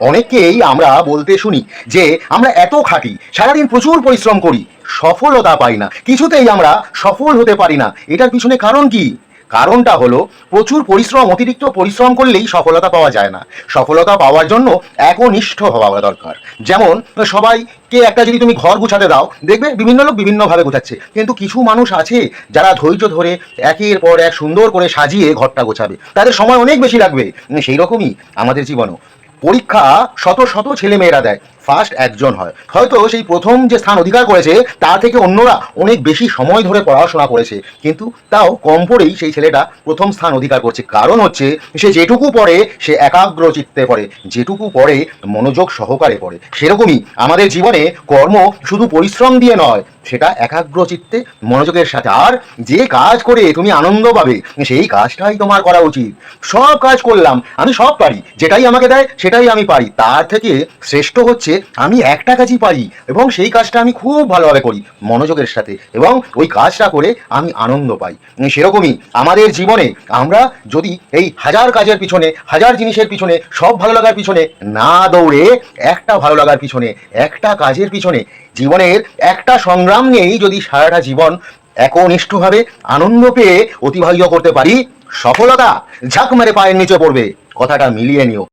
অনেককেই আমরা বলতে শুনি যে আমরা এত খাটি, সারাদিন প্রচুর পরিশ্রম করি, সফলতা পাই না, কিছুতেই আমরা সফল হতে পারি না। এটার পিছনে কারণ কি? কারণটা হলো প্রচুর পরিশ্রম, অতিরিক্ত পরিশ্রম করলেই সফলতা পাওয়া যায় না। সফলতা পাওয়ার জন্য একনিষ্ঠ হওয়া দরকার। যেমন সবাইকে একটা যদি তুমি ঘর গুছাতে দাও, দেখবে বিভিন্ন লোক বিভিন্নভাবে গোছাচ্ছে। কিন্তু কিছু মানুষ আছে যারা ধৈর্য ধরে একের পর এক সুন্দর করে সাজিয়ে ঘরটা গোছাবে। তাদের সময় অনেক বেশি লাগবে। সেই রকমই আমাদের জীবনও। পরীক্ষা শত শত ছেলে মেয়েরা দেয়। ফার্স্ট একজন হয়। হয়তো সেই প্রথম যে স্থান অধিকার করেছে তার থেকে অন্যরা অনেক বেশি সময় ধরে পড়াশোনা করেছে। কিন্তু তাও কম পড়েই সেই ছেলেটা প্রথম স্থান অধিকার করছে। কারণ হচ্ছে, সে যেটুকু পড়ে, সে একাগ্র চিত্তে পড়ে। যেটুকু পড়ে, মনোযোগ সহকারে পড়ে। সেরকমই আমাদের জীবনে কর্ম শুধু পরিশ্রম দিয়ে নয় সেটা একাগ্র চিত্তে মনোযোগের সাথে। আর যে কাজ করে তুমি আনন্দ পাবে, সেই কাজটাই তোমার করা উচিত। সব কাজ করলাম, আমি সব পারি, যেটাই আমাকে দেয়, সেটাই আমি পারি। তার থেকে শ্রেষ্ঠ হচ্ছে, আমি একটা কাজই পারি, এবং সেই কাজটা আমি খুব ভালোভাবে করি, মনোযোগের সাথে। এবং ওই কাজটা করে আমি আনন্দ পাই। সেরকমই আমাদের জীবনে আমরা যদি এই হাজার কাজের পিছনে, হাজার জিনিসের পিছনে, সব ভালো লাগার পিছনে না দৌড়ে, একটা ভালো লাগার পিছনে, একটা কাজের পিছনে, জীবনের একটা সংগ্রাম নিয়েই যদি সারাটা জীবন একনিষ্ঠভাবে আনন্দ পেয়ে অতিবাহিত করতে পারি, সফলতা ঝাঁক মেরে পায়ের নিচে পড়বে। কথাটা মিলিয়ে নিও।